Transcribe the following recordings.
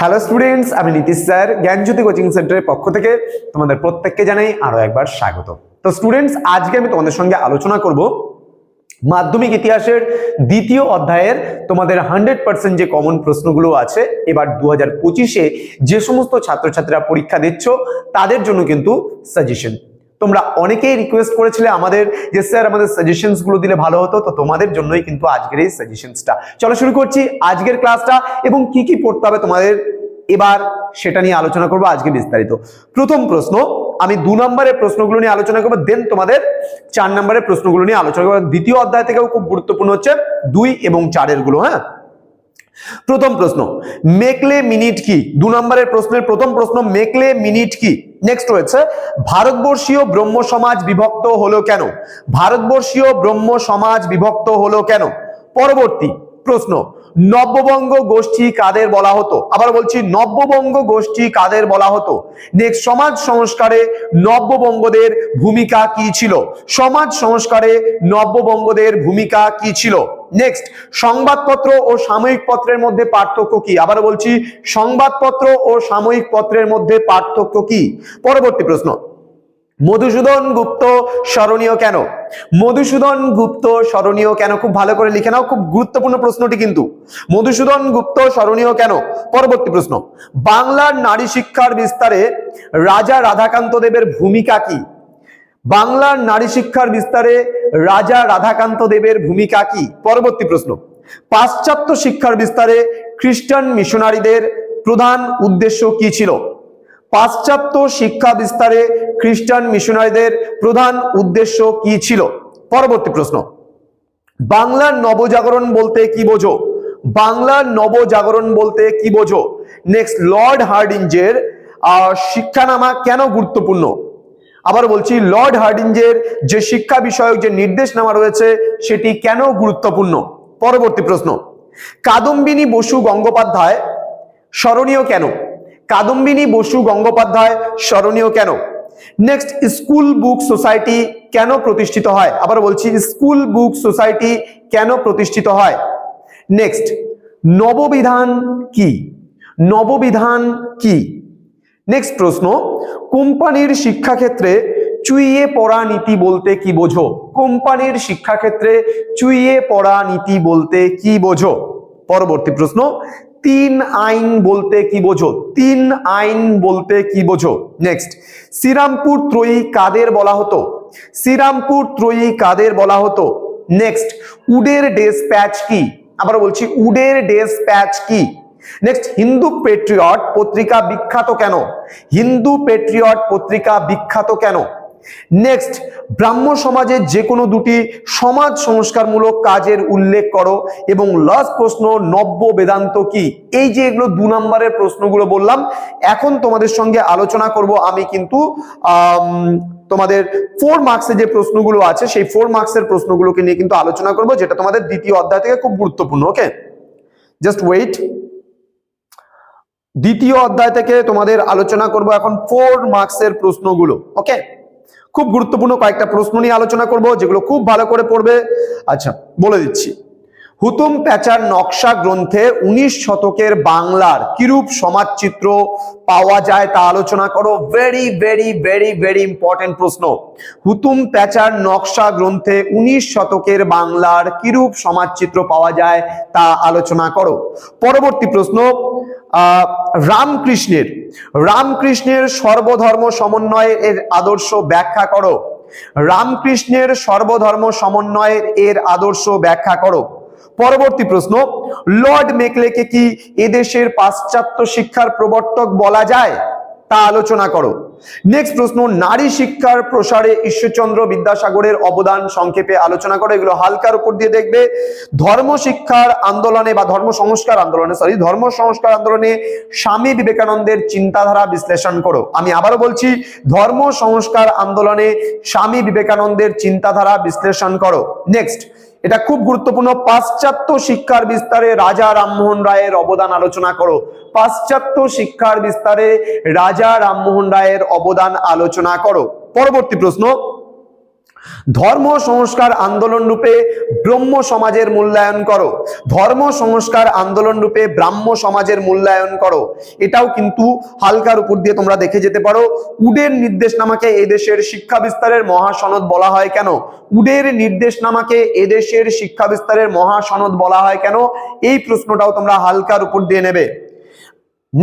Hello students আমি Nitish sir, জ্ঞানজ্যোতি coaching সেন্টারের পক্ষ থেকে তোমাদের প্রত্যেককে জানাই আরও একবার স্বাগত। তো স্টুডেন্টস আজকে আমি তোমাদের সঙ্গে আলোচনা করব মাধ্যমিক ইতিহাসের দ্বিতীয় অধ্যায়ের তোমাদের হান্ড্রেড পার্সেন্ট যে কমন প্রশ্নগুলো আছে, এবার দু হাজার পঁচিশে যে সমস্ত ছাত্রছাত্রীরা পরীক্ষা দিচ্ছ, তাদের জন্য কিন্তু সাজেশন তোমরা অনেকেই রিকোয়েস্ট করেছিলে আমাদের যে, স্যার, আমাদের সাজেশনসগুলো দিলে ভালো হতো। তো তোমাদের জন্যই কিন্তু আজকের এই সাজেশনসটা চলো শুরু করছি আজকের ক্লাসটা এবং কি কি পড়তে হবে তোমাদের? এবার সেটা নিয়ে আলোচনা করব আজকে বিস্তারিত। প্রথম প্রশ্ন, আমি দু নম্বরের প্রশ্নগুলো নিয়ে আলোচনা করব দেন তোমাদের চার নম্বরের প্রশ্নগুলো নিয়ে আলোচনা করব। দ্বিতীয় অধ্যায় থেকেও খুব গুরুত্বপূর্ণ হচ্ছে দুই এবং চারেরগুলো হ্যাঁ? প্রথম প্রশ্ন, মেকলে মিনিট কি? দু নম্বরের প্রশ্নের প্রথম প্রশ্ন, মেকলে মিনিট কি? নেক্সট রয়েছে, ভারতবর্ষীয় ব্রহ্ম সমাজ বিভক্ত হলো কেন? ভারতবর্ষীয় ব্রহ্ম সমাজ বিভক্ত হলো কেন? পরবর্তী প্রশ্ন নব্যবঙ্গ গোষ্ঠী কাদের বলা হতো? আবার বলছি, নব্যবঙ্গ গোষ্ঠী কাদের বলা হতো? নেক্সট, সমাজ সংস্কারে নব্যবঙ্গদের ভূমিকা কি ছিল? সমাজ সংস্কারে নব্যবঙ্গদের ভূমিকা কি ছিল? নেক্সট, সংবাদপত্র ও সাময়িক পত্রের মধ্যে পার্থক্য কি? আবার বলছি, সংবাদপত্র ও সাময়িক পত্রের মধ্যে পার্থক্য কি? পরবর্তী প্রশ্ন মধুসূদন গুপ্ত স্মরণীয় কেন? মধুসূদন গুপ্ত স্মরণীয় কেন? খুব ভালো করে লিখে নাও, খুব গুরুত্বপূর্ণ প্রশ্নটি কিন্তু। মধুসূদন গুপ্ত স্মরণীয় কেন? পরবর্তী প্রশ্ন। বাংলার নারী শিক্ষার বিস্তারে রাজা রাধাকান্ত দেবের ভূমিকা কি? বাংলার নারী শিক্ষার বিস্তারে রাজা রাধাকান্ত দেবের ভূমিকা কি? পরবর্তী প্রশ্ন। পাশ্চাত্য শিক্ষার বিস্তারে খ্রিস্টান মিশনারিদের প্রধান উদ্দেশ্য কি ছিল? পাশ্চাত্য শিক্ষা বিস্তারে খ্রিস্টান মিশনারিদের প্রধান উদ্দেশ্য কি ছিল? পরবর্তী প্রশ্ন। বাংলার নবজাগরণ বলতে কি বোঝো? বাংলার নবজাগরণ বলতে কি বোঝো? নেক্সট লর্ড হার্ডিঞ্জের শিক্ষানামা কেন গুরুত্বপূর্ণ? আবার বলছি লর্ড হার্ডিঞ্জের যে শিক্ষা বিষয়ক যে নির্দেশনামা রয়েছে, সেটি কেন গুরুত্বপূর্ণ? পরবর্তী প্রশ্ন। কাদম্বিনী বসু গঙ্গোপাধ্যায় স্মরণীয় কেন? কাদম্বিনী বসু গঙ্গোপাধ্যায় স্মরণীয় কেন? নেক্সট স্কুল বুক সোসাইটি কেন প্রতিষ্ঠিত হয়? আবার বলছি স্কুল বুক সোসাইটি কেন প্রতিষ্ঠিত হয়? নেক্সট নববিধান কি? নববিধান কি? নেক্সট প্রশ্ন, কোম্পানির শিক্ষাক্ষেত্রে চুইয়ে পড়া নীতি বলতে কি বোঝো? কোম্পানির শিক্ষাক্ষেত্রে চুইয়ে পড়া নীতি বলতে কি বোঝো? পরবর্তী প্রশ্ন তিন আইন বলতে কি বোঝো? তিন আইন বলতে কি বোঝো? নেক্সট শ্রীরামপুর ত্রয়ী কাদের বলা হতো? শ্রীরামপুর ত্রয়ী কাদের বলা হতো? নেক্সট উডের ডেস প্যাচ কি? আবার বলছি, উডের ডেস প্যাচ কি? নেক্সট হিন্দু পেট্রিয়ট পত্রিকা বিখ্যাত কেন? হিন্দু পেট্রিয়ট পত্রিকা বিখ্যাত কেন? নেক্সট ব্রাহ্ম সমাজের যে কোনো দুটি সমাজ সংস্কারমূলক কাজের উল্লেখ করো। এবং লাস্ট প্রশ্ন, নব্য বেদান্ত কি? এই যে এগুলো দু নম্বরের প্রশ্নগুলো বললাম, এখন তোমাদের সঙ্গে আলোচনা করব আমি কিন্তু তোমাদের ফোর মার্কসের যে প্রশ্নগুলো আছে, সেই ফোর মার্কসের প্রশ্নগুলোকে নিয়ে কিন্তু আলোচনা করব, যেটা তোমাদের দ্বিতীয় অধ্যায় থেকে খুব গুরুত্বপূর্ণ ওকে জাস্ট ওয়েট দ্বিতীয় অধ্যায় থেকে তোমাদের আলোচনা করব এখন ফোর মার্কসের প্রশ্নগুলো ওকে খুব গুরুত্বপূর্ণ কয়েকটা প্রশ্ন নিয়ে আলোচনা করব, যেগুলো খুব ভালো করে পড়বে। আচ্ছা বলে দিচ্ছি। হুতুম প্যাচার নকশা গ্রন্থে উনিশ শতকের বাংলার কিরূপ সমাজচিত্র পাওয়া যায় তা আলোচনা করো। Very very very very important প্রশ্ন। হুতুম প্যাচার নকশা গ্রন্থে উনিশ শতকের বাংলার কিরূপ সমাজচিত্র পাওয়া যায় তা আলোচনা করো। পরবর্তী প্রশ্ন। রামকৃষ্ণের। রামকৃষ্ণের সর্বধর্ম সমন্বয়ের এর আদর্শ ব্যাখ্যা করো। রামকৃষ্ণের সর্বধর্ম সমন্বয়ের এর আদর্শ ব্যাখ্যা করো। পরবর্তী প্রশ্ন, লর্ড মেকলেকে কি এদেশের পাশ্চাত্য শিক্ষার প্রবর্তক বলা যায়? তা আলোচনা করো। নেক্সট প্রশ্ন, নারী শিক্ষার প্রসারে ঈশ্বরচন্দ্র বিদ্যাসাগরের অবদান সংক্ষেপে আলোচনা করো। এগুলো হালকার উপর দিয়ে দেখবে। ধর্ম শিক্ষার আন্দোলনে বা ধর্ম সংস্কার আন্দোলনে সরি ধর্ম সংস্কার আন্দোলনে স্বামী বিবেকানন্দের চিন্তাধারা বিশ্লেষণ করো। আমি আবারও বলছি, ধর্ম সংস্কার আন্দোলনে স্বামী বিবেকানন্দের চিন্তাধারা বিশ্লেষণ করো। নেক্সট এটা খুব গুরুত্বপূর্ণ। পাশ্চাত্য শিক্ষার বিস্তারে রাজা রামমোহন রায়ের অবদান আলোচনা করো। পাশ্চাত্য শিক্ষার বিস্তারে রাজা রামমোহন রায়ের অবদান আলোচনা করো। পরবর্তী প্রশ্ন। ধর্ম সংস্কার আন্দোলন রূপে ব্রহ্ম সমাজের মূল্যায়ন করো। ধর্ম সংস্কার আন্দোলন রূপে ব্রাহ্ম সমাজের মূল্যায়ন করো। এটাও কিন্তু হালকার উপর দিয়ে তোমরা দেখে যেতে পারো। উডের নির্দেশনামাকে এদেশের শিক্ষা বিস্তারের মহাসনদ বলা হয় কেন? উডের নির্দেশনামাকে এদেশের শিক্ষা বিস্তারের মহাসনদ বলা হয় কেন? এই প্রশ্নটাও তোমরা হালকার উপর দিয়ে নেবে।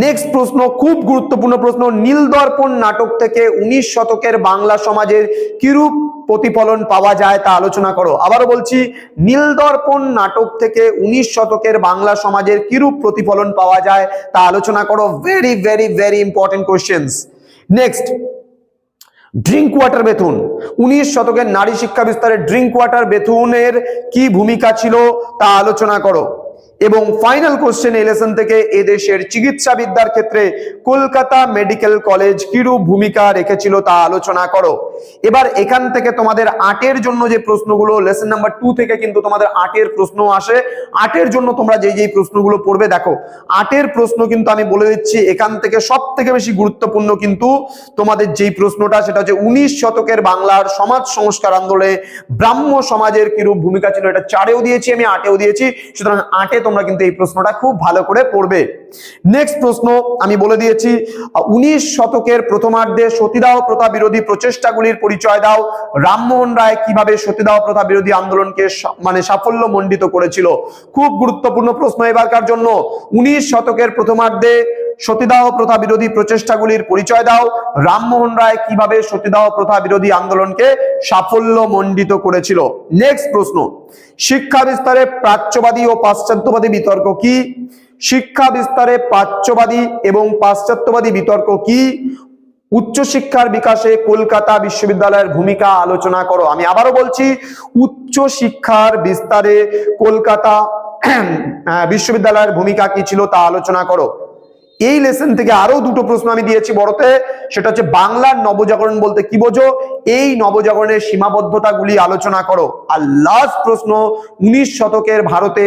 নেক্সট প্রশ্ন, খুব গুরুত্বপূর্ণ প্রশ্ন, নীলদর্পণ নাটক থেকে উনিশ শতকের বাংলা সমাজের কিরূপ প্রতিফলন পাওয়া যায় তা আলোচনা করো। আবারও বলছি, নীলদর্পণ নাটক থেকে উনিশ শতকের বাংলা সমাজের কিরূপ প্রতিফলন পাওয়া যায় তা আলোচনা করো। Very very very important questions next Drinkwater Bethune উনিশ শতকের নারী শিক্ষা বিস্তারে ড্রিঙ্ক ওয়াটার বেথুনের কি ভূমিকা ছিল তা আলোচনা করো। এবং ফাইনাল কোশ্চেন এই লেসন থেকে এদেশের চিকিৎসা বিদ্যার ক্ষেত্রে কলকাতা মেডিকেল কলেজ কিরূপ ভূমিকা রেখেছিল তা আলোচনা করো। এবার এখান থেকে তোমাদের আটের জন্য যে প্রশ্নগুলো লেসন নাম্বার টু থেকে কিন্তু তোমাদের আটের প্রশ্ন আসে। আটের জন্য তোমরা যেই যেই প্রশ্নগুলো পড়বে, দেখো, আটের প্রশ্ন কিন্তু আমি বলে দিচ্ছি, এখান থেকে সব থেকে বেশি গুরুত্বপূর্ণ কিন্তু তোমাদের যেই প্রশ্নটা, সেটা হচ্ছে উনিশ শতকের বাংলার সমাজ সংস্কার আন্দোলনে ব্রাহ্ম সমাজের কিরূপ ভূমিকা ছিল, এটা চারেও দিয়েছি আমি, আটেও দিয়েছি। সুতরাং আটে তোমরা কিন্তু এই প্রশ্নটা খুব ভালো করে পড়বে। নেক্সট প্রশ্ন আমি বলে দিয়েছি, উনিশ শতকের প্রথমার্ধে সতীদাহ প্রথা বিরোধী প্রচেষ্টাগুলির পরিচয় দাও। রামমোহন রায় কীভাবে সতীদাহ প্রথা বিরোধী আন্দোলনকে মানে সাফল্য মণ্ডিত করেছিল? খুব গুরুত্বপূর্ণ প্রশ্ন এবারকার জন্য। উনিশ শতকের প্রথমার্ধে সতীদাহ প্রথা বিরোধী প্রচেষ্টাগুলির পরিচয় দাও। রামমোহন রায় কীভাবে সতীদাহ প্রথা বিরোধী আন্দোলনকে সাফল্য মণ্ডিত করেছিল? নেক্সট প্রশ্ন। শিক্ষা বিস্তারে প্রাচ্যবাদী ও পাশ্চাত্যবাদী বিতর্ক কি? শিক্ষা বিস্তারে প্রাচ্যবাদী এবং পাশ্চাত্যবাদী বিতর্ক কি? উচ্চশিক্ষার বিকাশে কলকাতা বিশ্ববিদ্যালয়ের ভূমিকা আলোচনা করো। আমি আবারও বলছি উচ্চ শিক্ষার বিস্তারে কলকাতা বিশ্ববিদ্যালয়ের ভূমিকা কি ছিল তা আলোচনা করো। এই লেসন থেকে আরও দুটো প্রশ্ন আমি দিয়েছি বড়তে। সেটা হচ্ছে বাংলার নবজাগরণ বলতে কি বোঝো? এই নবজাগরণের সীমাবদ্ধতাগুলি আলোচনা করো। আর লাস্ট প্রশ্ন, উনিশ শতকের ভারতে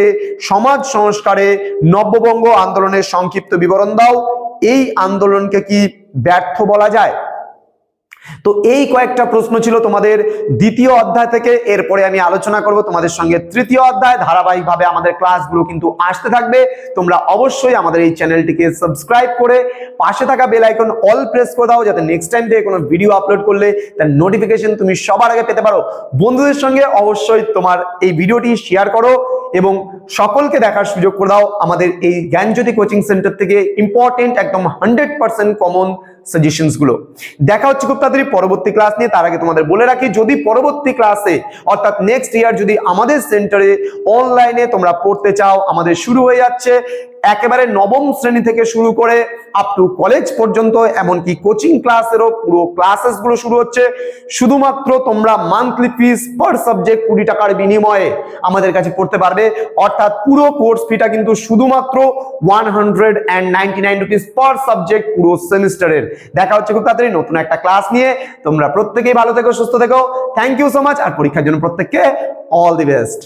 সমাজ সংস্কারে নববঙ্গ আন্দোলনের সংক্ষিপ্ত বিবরণ দাও। এই আন্দোলনকে কি ব্যর্থ বলা যায়? তো এই কয়েকটা প্রশ্ন ছিল তোমাদের দ্বিতীয় অধ্যায় থেকে। এরপরে আমি আলোচনা করব তোমাদের সঙ্গে তৃতীয় অধ্যায়। ধারাবাহিকভাবে আমাদের ক্লাসগুলো কিন্তু আসতে থাকবে। তোমরা অবশ্যই আমাদের এই চ্যানেলটিকে সাবস্ক্রাইব করে পাশে থাকা বেল আইকন অল প্রেস করে দাও, যাতে নেক্সট টাইম থেকে কোনো ভিডিও আপলোড করলে তার নোটিফিকেশন তুমি সবার আগে পেতে পারো। বন্ধুদের সঙ্গে অবশ্যই তোমার এই ভিডিওটি শেয়ার করো এবং সকলকে দেখার সুযোগ করে দাও। আমাদের এই জ্ঞানজ্যোতি কোচিং সেন্টার থেকে ইম্পর্টেন্ট একদম হান্ড্রেড পার্সেন্ট কমন সাজেশনসগুলো। দেখা হচ্ছে খুব তাড়াতাড়ি পরবর্তী ক্লাস নিয়ে, তার আগে তোমাদের বলে রাখি, যদি পরবর্তী ক্লাসে অর্থাৎ নেক্সট ইয়ার যদি আমাদের সেন্টারে অনলাইনে তোমরা পড়তে চাও, আমাদের শুরু হয়ে যাচ্ছে একেবারে নবম শ্রেণি থেকে শুরু করে আপ টু কলেজ পর্যন্ত, এমনকি কোচিং ক্লাসেরও পুরো ক্লাসেসগুলো শুরু হচ্ছে। শুধুমাত্র তোমরা মান্থলি ফিস পার সাবজেক্ট কুড়ি টাকার বিনিময়ে আমাদের কাছে পড়তে পারবে। অর্থাৎ পুরো কোর্স ফিটা কিন্তু শুধুমাত্র one hundred and ninety nine rupees per subject পুরো সেমিস্টারের দেখা হচ্ছে খুব তাড়াতাড়ি নতুন একটা ক্লাস নিয়ে। তোমরা প্রত্যেকেই ভালো থেকো, সুস্থ থেকো। থ্যাংক ইউ সো মাচ আর পরীক্ষার জন্য প্রত্যেককে অল দি বেস্ট